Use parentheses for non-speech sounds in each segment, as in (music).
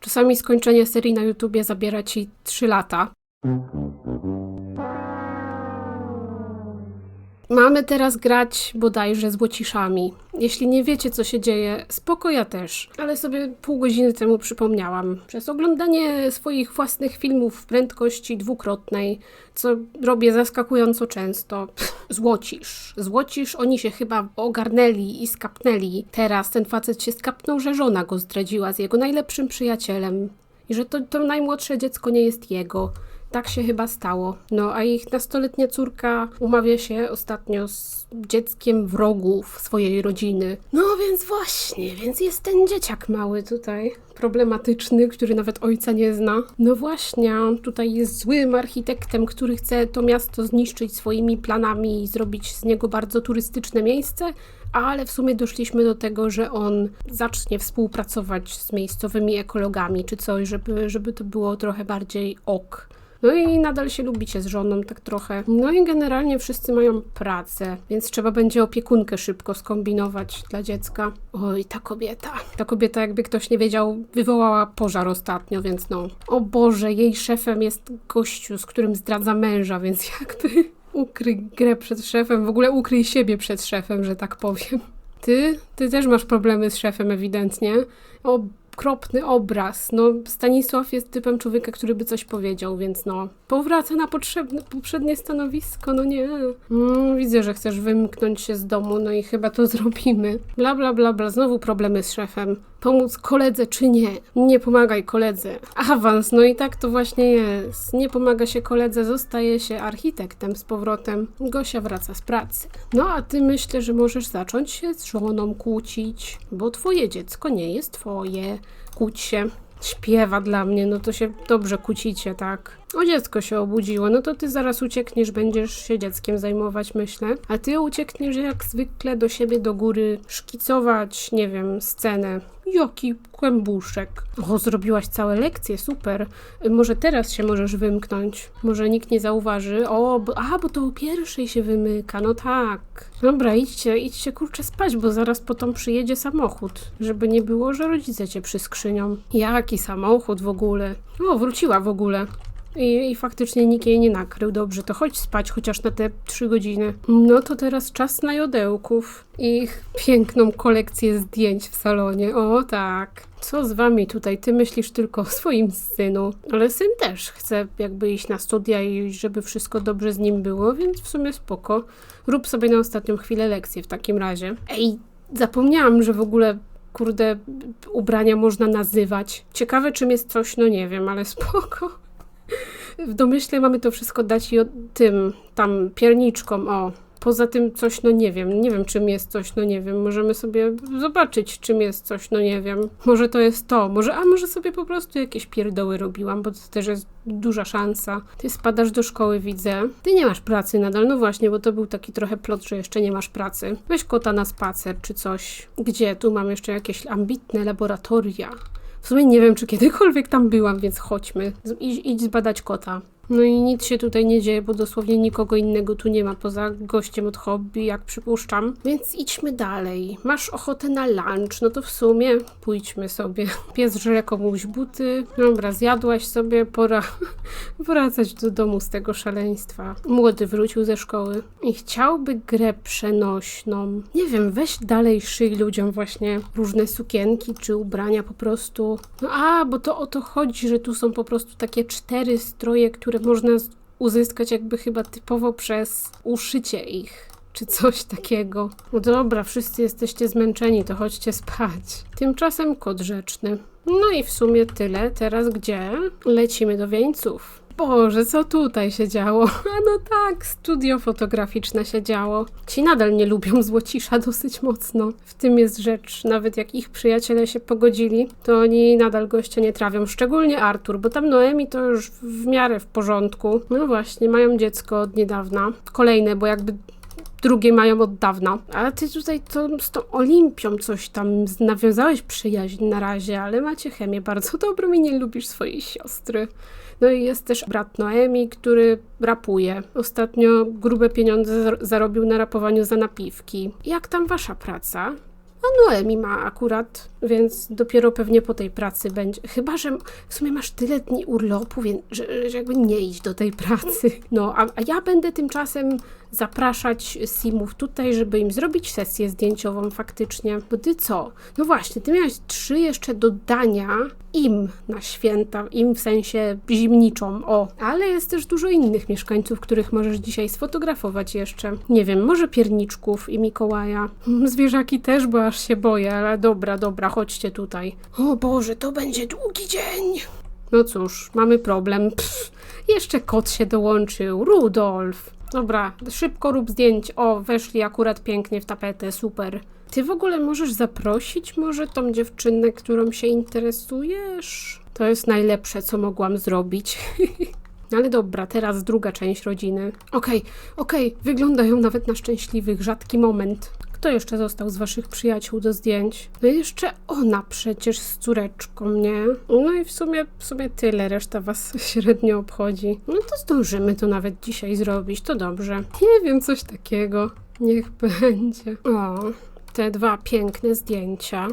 Czasami skończenie serii na YouTubie zabiera ci 3 lata. Mamy teraz grać bodajże złociszami. Jeśli nie wiecie, co się dzieje, spoko ja też, ale sobie pół godziny temu przypomniałam. Przez oglądanie swoich własnych filmów w prędkości dwukrotnej, co robię zaskakująco często. (laughs) Złocisz. Złocisz, oni się chyba ogarnęli i skapnęli. Teraz ten facet się skapnął, że żona go zdradziła z jego najlepszym przyjacielem. I że to, to najmłodsze dziecko nie jest jego. Tak się chyba stało. No a ich nastoletnia córka umawia się ostatnio z dzieckiem wrogów swojej rodziny. No więc właśnie, więc jest ten dzieciak mały tutaj, problematyczny, który nawet ojca nie zna. No właśnie, on tutaj jest złym architektem, który chce to miasto zniszczyć swoimi planami i zrobić z niego bardzo turystyczne miejsce. Ale w sumie doszliśmy do tego, że on zacznie współpracować z miejscowymi ekologami czy coś, żeby, żeby to było trochę bardziej ok. No i nadal się lubicie z żoną, tak trochę. No i generalnie wszyscy mają pracę, więc trzeba będzie opiekunkę szybko skombinować dla dziecka. Oj, ta kobieta. Ta kobieta, jakby ktoś nie wiedział, wywołała pożar ostatnio, więc no. O Boże, jej szefem jest gościu, z którym zdradza męża, więc (laughs) jakby ukryj grę przed szefem, w ogóle ukryj siebie przed szefem, że tak powiem. Ty? Ty też masz problemy z szefem ewidentnie. O okropny obraz. No, Stanisław jest typem człowieka, który by coś powiedział, więc no, powraca na potrzebne, poprzednie stanowisko, no nie. Mm, widzę, że chcesz wymknąć się z domu, no i chyba to (laughs) zrobimy. Bla, bla, bla, bla, znowu problemy z szefem. Pomóc koledze czy nie? Nie pomagaj koledze. Awans, no i tak to właśnie jest. Nie pomaga się koledze, zostaje się architektem z powrotem. Gosia wraca z pracy. No a ty myślę, że możesz zacząć się z żoną kłócić, bo twoje dziecko nie jest twoje. Kłóć się. Śpiewa dla mnie, no to się dobrze kłócicie, tak? O dziecko się obudziło, no to ty zaraz uciekniesz, będziesz się dzieckiem zajmować, myślę. A ty uciekniesz jak zwykle do siebie do góry, szkicować, nie wiem, scenę. Jaki kłębuszek. O, zrobiłaś całe lekcje, super. Może teraz się możesz wymknąć. Może nikt nie zauważy. O, bo, a, bo to u pierwszej się wymyka, no tak. Dobra, idźcie, idźcie kurczę spać, bo zaraz potem przyjedzie samochód. Żeby nie było, że rodzice cię przyskrzynią. Jaki samochód w ogóle? O, wróciła w ogóle. I, I faktycznie nikt jej nie nakrył. Dobrze, to chodź spać chociaż na te trzy godziny. No to teraz czas na jodełków i ich piękną kolekcję zdjęć w salonie. O tak. Co z wami tutaj? Ty myślisz tylko o swoim synu. Ale syn też chce jakby iść na studia i żeby wszystko dobrze z nim było, więc w sumie spoko. Rób sobie na ostatnią chwilę lekcję w takim razie. Ej, zapomniałam, że w ogóle kurde ubrania można nazywać. Ciekawe czym jest coś, no nie wiem, ale spoko. W domyśle mamy to wszystko dać i tym, tam, pierniczkom, o. Poza tym coś, no nie wiem, nie wiem czym jest coś, no nie wiem, możemy sobie zobaczyć czym jest coś, no nie wiem. Może to jest to, może, a może sobie po prostu jakieś pierdoły robiłam, bo to też jest duża szansa. Ty spadasz do szkoły, widzę. Ty nie masz pracy nadal, no właśnie, bo to był taki trochę plot, że jeszcze nie masz pracy. Weź kota na spacer czy coś. Gdzie? Tu mam jeszcze jakieś ambitne laboratoria. W sumie nie wiem, czy kiedykolwiek tam byłam, więc chodźmy. Idź, idź zbadać kota. No i nic się tutaj nie dzieje, bo dosłownie nikogo innego tu nie ma poza gościem od hobby, jak przypuszczam. Więc idźmy dalej. Masz ochotę na lunch, no to w sumie pójdźmy sobie. (laughs) Pies żre komuś buty. Dobra, zjadłaś sobie, pora (laughs) wracać do domu z tego szaleństwa. Młody wrócił ze szkoły i chciałby grę przenośną. Nie wiem, weź dalej szyj ludziom właśnie różne sukienki czy ubrania po prostu. No a, bo to o to chodzi, że tu są po prostu takie cztery stroje, które można z- uzyskać jakby chyba typowo przez uszycie ich. Czy coś takiego. No dobra, wszyscy jesteście zmęczeni, to chodźcie spać. Tymczasem kod rzeczny. No i w sumie tyle. Teraz gdzie? Lecimy do wieńców. Boże, co tutaj się działo? A (laughs) no tak, studio fotograficzne się działo. Ci nadal nie lubią złocisza dosyć mocno. W tym jest rzecz, nawet jak ich przyjaciele się pogodzili, to oni nadal gościa nie trawią. Szczególnie Artur, bo tam Noemi to już w miarę w porządku. No właśnie, mają dziecko od niedawna. Kolejne, bo jakby drugie mają od dawna. A ty tutaj to z tą Olimpią coś tam nawiązałeś przyjaźń na razie, ale macie chemię bardzo (laughs) dobrą i nie lubisz swojej siostry. No i jest też brat Noemi, który rapuje. Ostatnio grube pieniądze zar- zarobił na rapowaniu za napiwki. Jak tam wasza praca? A Noemi ma akurat, więc dopiero pewnie po tej pracy będzie. Chyba, że w sumie masz tyle dni urlopu, więc że, że jakby nie idź do tej pracy. No, a, a ja będę tymczasem zapraszać simów tutaj, żeby im zrobić sesję zdjęciową faktycznie. Ty co? No właśnie, ty miałeś trzy jeszcze dodania im na święta, im w sensie zimniczą, o. Ale jest też dużo innych mieszkańców, których możesz dzisiaj sfotografować jeszcze. Nie wiem, może pierniczków i Mikołaja. Mm, Zwierzaki też, bo aż się boję, ale dobra, dobra, chodźcie tutaj. O Boże, to będzie długi dzień. No cóż, mamy problem. Pff, jeszcze kot się dołączył. Rudolf. Dobra, szybko rób zdjęć. O, weszli akurat pięknie w tapetę, super. Ty w ogóle możesz zaprosić może tą dziewczynę, którą się interesujesz? To jest najlepsze, co mogłam zrobić. (laughs) Ale dobra, teraz druga część rodziny. Okej, okej, wyglądają nawet na szczęśliwych, rzadki moment. Kto jeszcze został z waszych przyjaciół do zdjęć? No jeszcze ona przecież z córeczką, nie? No i w sumie, w sumie tyle, reszta was (laughs) średnio obchodzi. No to zdążymy to nawet dzisiaj zrobić, to dobrze. Nie wiem, coś takiego. Niech (laughs) będzie. O, te dwa piękne zdjęcia.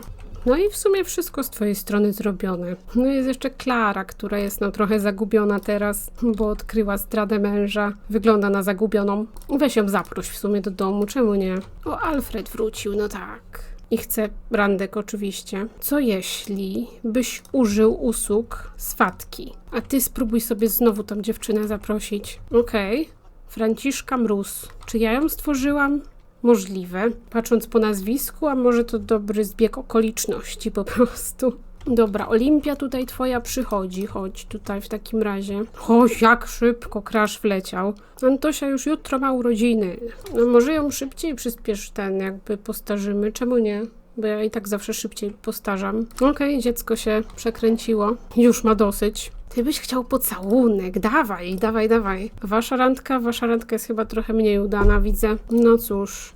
No i w sumie wszystko z twojej strony zrobione. No jest jeszcze Klara, która jest no trochę zagubiona teraz, bo odkryła zdradę męża. Wygląda na zagubioną. Weź ją zaproś w sumie do domu, czemu nie? O, Alfred wrócił, no tak. I chce randek oczywiście. Co jeśli byś użył usług swatki, a ty spróbuj sobie znowu tą dziewczynę zaprosić. Okej. Franciszka Mróz. Czy ja ją stworzyłam? Możliwe. Patrząc po nazwisku, a może to dobry zbieg okoliczności po prostu. Dobra, Olimpia tutaj twoja przychodzi. Chodź tutaj w takim razie. Chodź, jak szybko Krasz wleciał. Antosia już jutro ma urodziny. No może ją szybciej przyspiesz ten, jakby postarzymy. Czemu nie? Bo ja i tak zawsze szybciej postarzam. Okej, dziecko się przekręciło. Już ma dosyć. Ty byś chciał pocałunek. Dawaj, dawaj, dawaj. Wasza randka, wasza randka jest chyba trochę mniej udana, widzę. No cóż.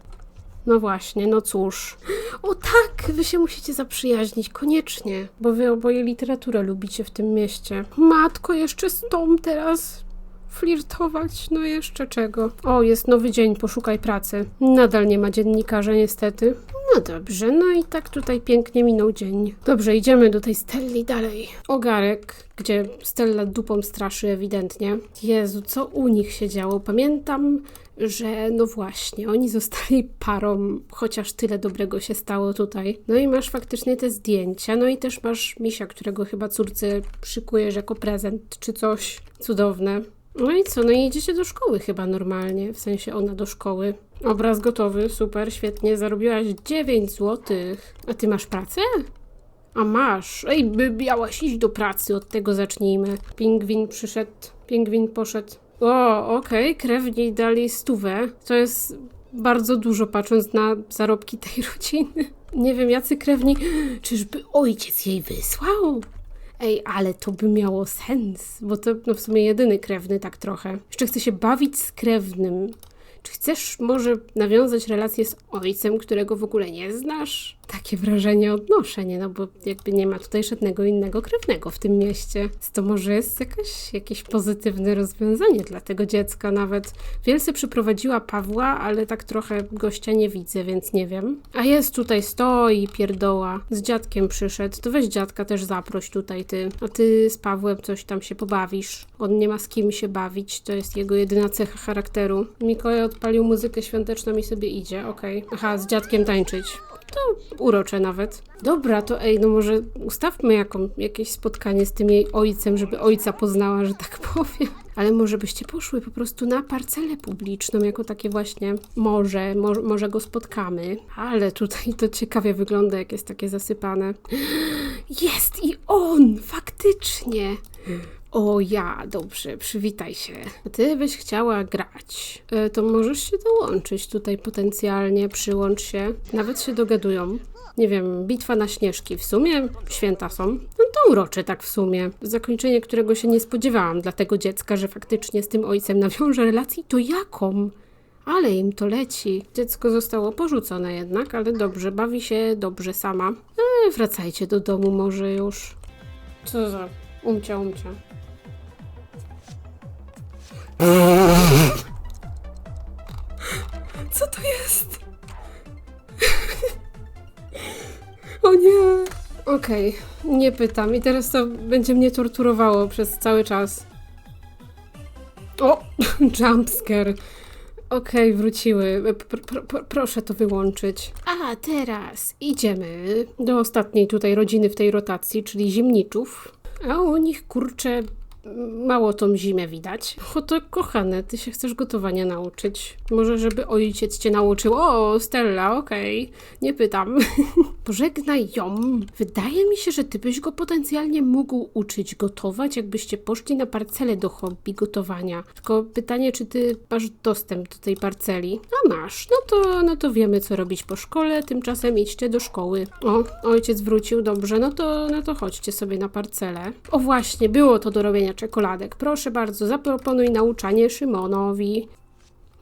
No właśnie, no cóż. O tak, wy się musicie zaprzyjaźnić, koniecznie. Bo wy oboje literaturę lubicie w tym mieście. Matko, jeszcze z tą teraz flirtować, no jeszcze czego. O, jest nowy dzień, poszukaj pracy. Nadal nie ma dziennikarza, niestety. No dobrze, no i tak tutaj pięknie minął dzień. Dobrze, idziemy do tej Stelli dalej. Ogarek, gdzie Stella dupą straszy ewidentnie. Jezu, co u nich się działo? Pamiętam, że no właśnie, oni zostali parą, chociaż tyle dobrego się stało tutaj. No i masz faktycznie te zdjęcia, no i też masz misia, którego chyba córce szykujesz jako prezent czy coś. Cudowne. No i co, no i idziecie do szkoły chyba normalnie, w sensie ona do szkoły. Obraz gotowy, super, świetnie, zarobiłaś 9 złotych. A ty masz pracę? A masz. Ej, by miałaś iść do pracy, od tego zacznijmy. Pingwin przyszedł, pingwin poszedł. O, okej, krewni dali stówę. To jest bardzo dużo, patrząc na zarobki tej (laughs) rodziny. Nie wiem, jacy krewni... Czyżby ojciec jej wysłał? Ej, ale to by miało sens, bo to no w sumie jedyny krewny tak trochę. Jeszcze chce się bawić z krewnym. Czy chcesz może nawiązać relację z ojcem, którego w ogóle nie znasz? Takie wrażenie odnoszę, nie? No bo jakby nie ma tutaj żadnego innego krewnego w tym mieście. Więc To może jest jakaś, jakieś pozytywne rozwiązanie dla tego dziecka nawet. Wielce przyprowadziła Pawła, ale tak trochę gościa nie widzę, więc nie wiem. A jest tutaj, stoi pierdoła. Z dziadkiem przyszedł. To weź dziadka też zaproś tutaj ty. A ty z Pawłem coś tam się pobawisz. On nie ma z kim się bawić. To jest jego jedyna cecha charakteru. Mikołaj odpalił muzykę świąteczną i sobie idzie, okej. Aha, z dziadkiem tańczyć. To urocze nawet. Dobra, to ej, no może ustawmy jaką, jakieś spotkanie z tym jej ojcem, żeby ojca poznała, że tak (laughs) powiem. Ale może byście poszły po prostu na parcelę publiczną, jako takie właśnie morze, mo może go spotkamy. Ale tutaj to ciekawie wygląda, jak jest takie zasypane. (gasps) Jest i on! Faktycznie! O ja, dobrze, przywitaj się. Ty byś chciała grać. E, to możesz się dołączyć tutaj potencjalnie, przyłącz się. Nawet się dogadują. Nie wiem, bitwa na śnieżki. W sumie święta są. No to urocze tak w sumie. Zakończenie, którego się nie spodziewałam dla tego dziecka, że faktycznie z tym ojcem nawiąże relacji, to jaką? Ale im to leci. Dziecko zostało porzucone jednak, ale dobrze, bawi się dobrze sama. E, wracajcie do domu może już. Co za umcia, umcia. Co to jest? Okej, nie pytam. I teraz to będzie mnie torturowało przez cały czas. O! (laughs) Jumpscare. Okej, wróciły. Pr- pr- proszę to wyłączyć. A teraz idziemy do ostatniej tutaj rodziny w tej rotacji, czyli zimniczów. A u nich kurczę mało tą zimę widać. O to kochane, ty się chcesz gotowania nauczyć. Może żeby ojciec cię nauczył. O, Stella, okej, nie pytam. (laughs) Pożegnaj ją. Wydaje mi się, że ty byś go potencjalnie mógł uczyć gotować, jakbyście poszli na parcelę do hobby gotowania. Tylko pytanie, czy ty masz dostęp do tej parceli? A masz, no to, no to wiemy, co robić po szkole, tymczasem idźcie do szkoły. O, ojciec wrócił, dobrze, no to, no to chodźcie sobie na parcelę. O właśnie, było to do robienia czekoladek. Proszę bardzo, zaproponuj nauczanie Szymonowi.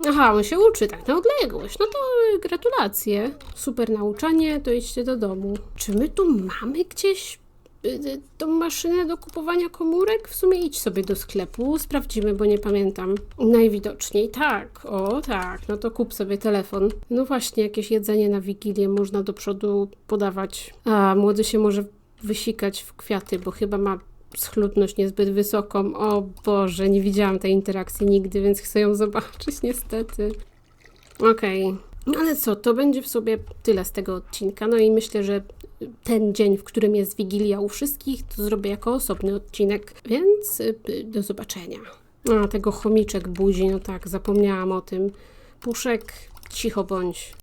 Aha, on się uczy tak na odległość. No to y, gratulacje. Super nauczanie, to idźcie do domu. Czy my tu mamy gdzieś y, y, tą maszynę do kupowania komórek? W sumie idź sobie do sklepu, sprawdzimy, bo nie pamiętam. Najwidoczniej tak, o tak, no to kup sobie telefon. No właśnie, jakieś jedzenie na Wigilię można do przodu podawać. A, młody się może wysikać w kwiaty, bo chyba ma schludność niezbyt wysoką. O Boże, nie widziałam tej interakcji nigdy, więc chcę ją zobaczyć niestety. Okej. No Ale co, to będzie w sobie tyle z tego odcinka. No i myślę, że ten dzień, w którym jest Wigilia u wszystkich, to zrobię jako osobny odcinek, więc y, do zobaczenia. A, tego chomiczek buzi, no tak, zapomniałam o tym. Puszek, cicho bądź.